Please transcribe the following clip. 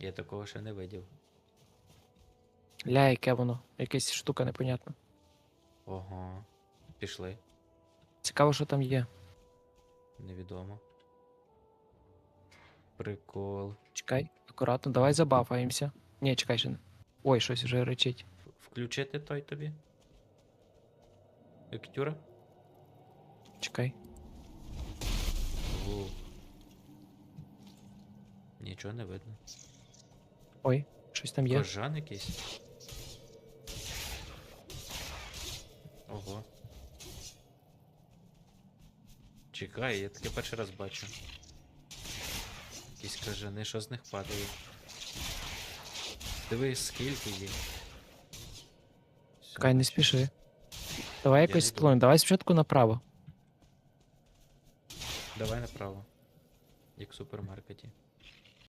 Я такого ще не видів. Ля, яке воно. Якась штука непонятна. Ого. Пішли. Цікаво, що там є. Невідомо. Прикол. Чекай, акуратно, давай забафаємося. Ні, чекай ще не. Ой, щось вже речить. Включити той тобі? Ектюра? Чекай. Ву. Нічого не видно. Ой, щось там є. Кожан якийсь. Ого. Чекай, я таке перший раз бачу. Якісь кажани, що з них падає. Дивись, скільки. Всё, Чекай, не спіши. Давай якось сплоємо. Давай спочатку направо. Давай направо. Як в супермаркеті.